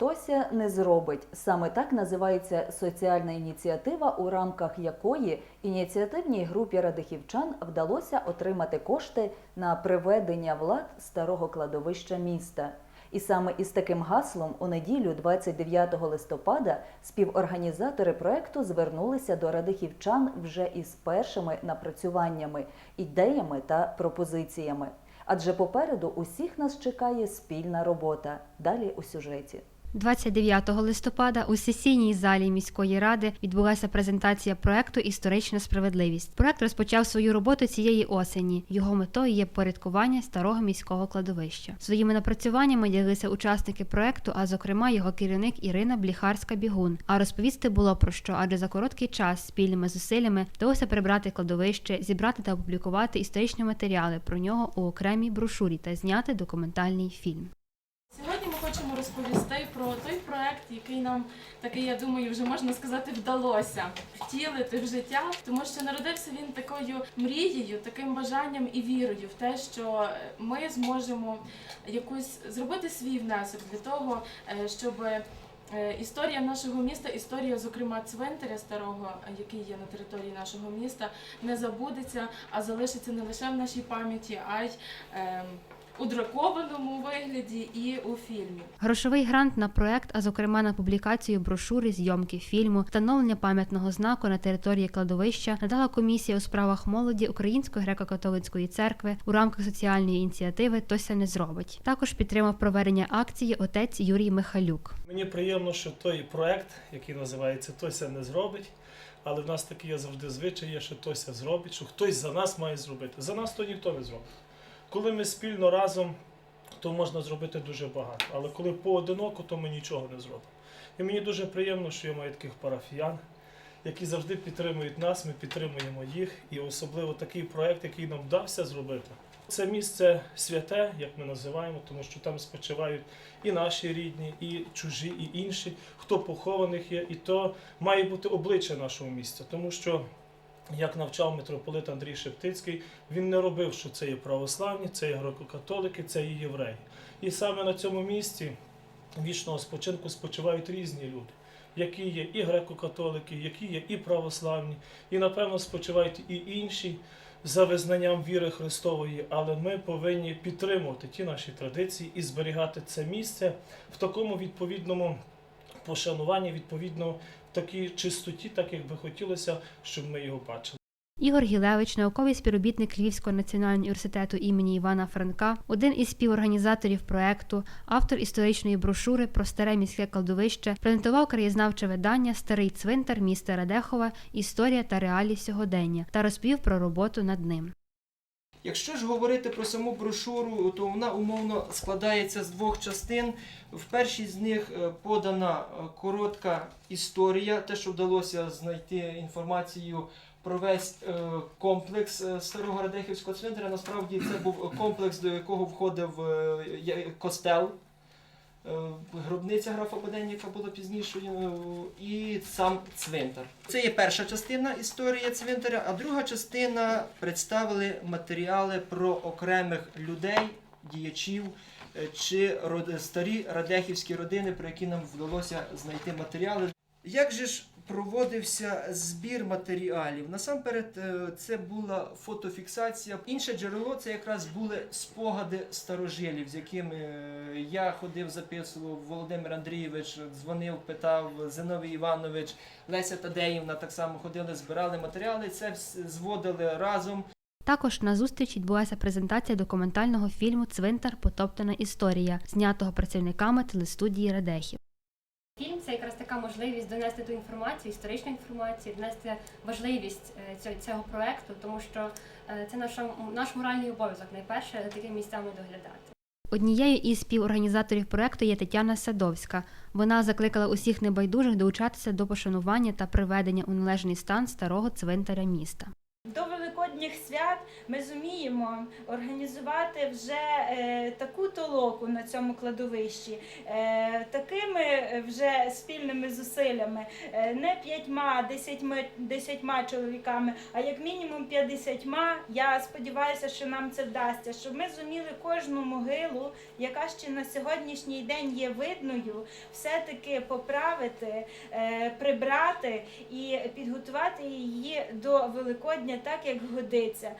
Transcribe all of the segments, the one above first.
Тося не зробить. Саме так називається соціальна ініціатива, у рамках якої ініціативній групі радихівчан вдалося отримати кошти на приведення влад старого кладовища міста. І саме із таким гаслом у неділю, 29 листопада, співорганізатори проекту звернулися до радихівчан вже із першими напрацюваннями, ідеями та пропозиціями. Адже попереду усіх нас чекає спільна робота. Далі у сюжеті. 29 листопада у сесійній залі міської ради відбулася презентація проекту Історична справедливість. Проект розпочав свою роботу цієї осені. Його метою є порядкування старого міського кладовища. Своїми напрацюваннями ділилися учасники проекту, а зокрема його керівник Ірина Бліхарська Бігун. А розповісти було про що, адже за короткий час спільними зусиллями вдалося прибрати кладовище, зібрати та опублікувати історичні матеріали про нього у окремій брошурі та зняти документальний фільм. Хочемо розповісти про той проект, який нам такий, я думаю, вже можна сказати, вдалося втілити в життя, тому що народився він такою мрією, таким бажанням і вірою в те, що ми зможемо якусь зробити свій внесок для того, е, щоб е, Історія нашого міста, історія, зокрема, цвинтаря старого, який є на території нашого міста, не забудеться, а залишиться не лише в нашій пам'яті, а й ем, у друкованому вигляді і у фільмі. Грошовий грант на проект, а зокрема на публікацію брошури, зйомки фільму, встановлення пам'ятного знаку на території кладовища надала комісія у справах молоді Української греко-католицької церкви у рамках соціальної ініціативи Тося не зробить. Також підтримав проведення акції отець Юрій Михалюк. Мені приємно, що той проект, який називається Тося не зробить. Але в нас такий є завжди звичай, є, що Тося зробить, що хтось за нас має зробити. За нас то ніхто не зробить. Коли ми спільно разом, то можна зробити дуже багато. Але коли поодиноко, то ми нічого не зробимо. І мені дуже приємно, що я маю таких парафіян, які завжди підтримують нас, ми підтримуємо їх. І особливо такий проект, який нам вдався зробити. Це місце святе, як ми називаємо, тому що там спочивають і наші рідні, і чужі, і інші, хто похованих є, і то має бути обличчя нашого місця, тому що. Як навчав митрополит Андрій Шептицький, він не робив, що це є православні, це є греко-католики, це є євреї. І саме на цьому місці вічного спочинку спочивають різні люди, які є і греко-католики, які є і православні, і напевно спочивають і інші за визнанням віри Христової, але ми повинні підтримувати ті наші традиції і зберігати це місце в такому відповідному пошануванні, відповідно такій чистоті, так як би хотілося, щоб ми його бачили. Ігор Гілевич, науковий співробітник Львівського національного університету імені Івана Франка, один із співорганізаторів проекту, автор історичної брошури про старе міське кладовище, презентував краєзнавче видання Старий цвинтар міста Радехова. Історія та реалії сьогодення та розповів про роботу над ним. Якщо ж говорити про саму брошуру, то вона умовно складається з двох частин. В першій з них е, подана е, коротка історія, те, що вдалося знайти інформацію про весь е, комплекс старого Радехівського цвинтаря. Насправді це був комплекс, до якого входив костел. Е, Гробниця графа Боденніка була пізнішою е, і сам цвинтар. Це є перша частина історії цвинтаря, а друга частина представили матеріали про окремих людей, діячів е, чи старі радехівські родини, про які нам вдалося знайти матеріали. Як же ж проводився збір матеріалів? Насамперед, е, це була фотофіксація. Інше джерело це якраз були спогади старожилів, з якими е, я ходив, записував Володимир Андрійович, дзвонив, питав Зиновій Іванович, Леся Тадеївна так само ходили, збирали матеріали. Це зводили разом. Також на зустріч відбулася презентація документального фільму Цвинтар Потоптана історія, знятого працівниками телестудії Радехів. Фільм це якраз така можливість донести ту інформацію, історичну інформацію, донести важливість е, цього, цього проекту, тому що е, це наша, наш моральний обов'язок найперше за такими місцями доглядати. Однією із співорганізаторів проекту є Тетяна Садовська. Вона закликала усіх небайдужих долучатися до пошанування та приведення у належний стан старого цвинтаря міста. До великодніх свят ми зуміємо організувати вже е, таку толоку на цьому кладовищі, е, такими вже спільними зусиллями, е, не п'ятьма, десятьма, десятьма чоловіками, а як мінімум п'ятдесятьма. Я сподіваюся, що нам це вдасться, щоб ми зуміли кожну могилу, яка ще на сьогоднішній день є видною, все-таки поправити, прибрати і підготувати її до Великодня так, як годиться.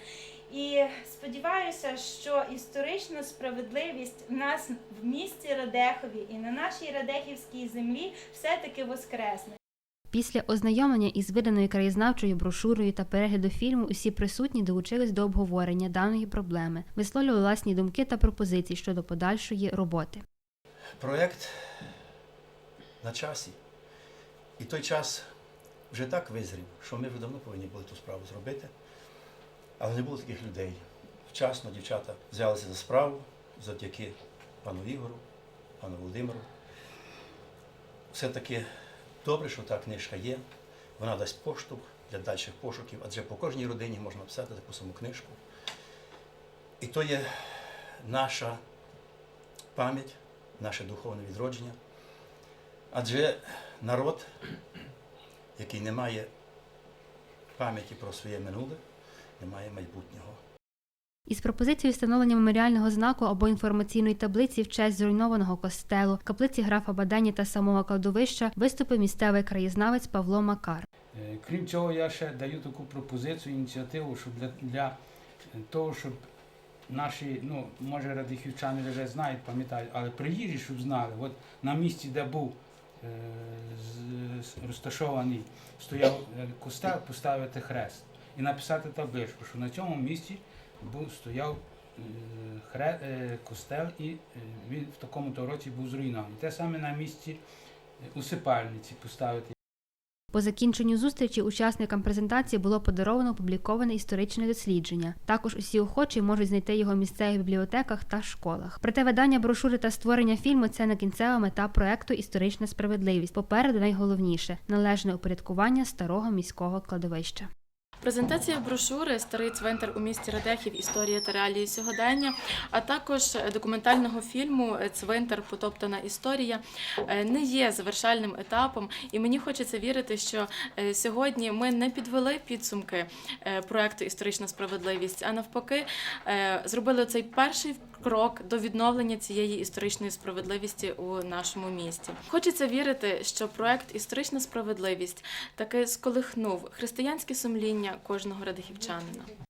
І сподіваюся, що історична справедливість в нас в місті Радехові і на нашій Радехівській землі все-таки воскресне. Після ознайомлення із виданою краєзнавчою брошурою та перегляду фільму усі присутні долучились до обговорення даної проблеми, висловлювали власні думки та пропозиції щодо подальшої роботи. Проєкт на часі. І той час вже так визрів, що ми вже давно повинні були ту справу зробити. Але не було таких людей. Вчасно дівчата взялися за справу завдяки пану Ігору, пану Володимиру. Все-таки добре, що та книжка є. Вона дасть поштовх для дальших пошуків, адже по кожній родині можна писати таку саму книжку. І то є наша пам'ять, наше духовне відродження. Адже народ, який не має пам'яті про своє минуле, не має майбутнього. Із пропозицією встановлення меморіального знаку або інформаційної таблиці в честь зруйнованого костелу, каплиці графа Бадені та самого кладовища виступив місцевий краєзнавець Павло Макар. Е, Крім цього, я ще даю таку пропозицію, ініціативу, щоб для, для того, щоб наші, ну, може радихівчани вже знають, пам'ятають, але приїжджі, щоб знали, от на місці, де був розташований, стояв е, костел, поставити хрест і написати табличку, що на цьому місці був, стояв е, е, костел і е, він в такому-то році був зруйнований. Те саме на місці е, усипальниці поставити. По закінченню зустрічі учасникам презентації було подаровано опубліковане історичне дослідження. Також усі охочі можуть знайти його в місцевих бібліотеках та школах. Проте видання брошури та створення фільму це не кінцева мета проекту Історична справедливість. Попереду найголовніше належне упорядкування старого міського кладовища. Презентація брошури Старий цвинтар у місті Радехів. Історія та реалії сьогодення, а також документального фільму Цвинтар Потоптана історія е, не є завершальним етапом. І мені хочеться вірити, що е, сьогодні ми не підвели підсумки е, проекту Історична справедливість, а навпаки, зробили цей перший. Крок до відновлення цієї історичної справедливості у нашому місті. Хочеться вірити, що проект Історична справедливість таки сколихнув християнське сумління кожного радихівчанина.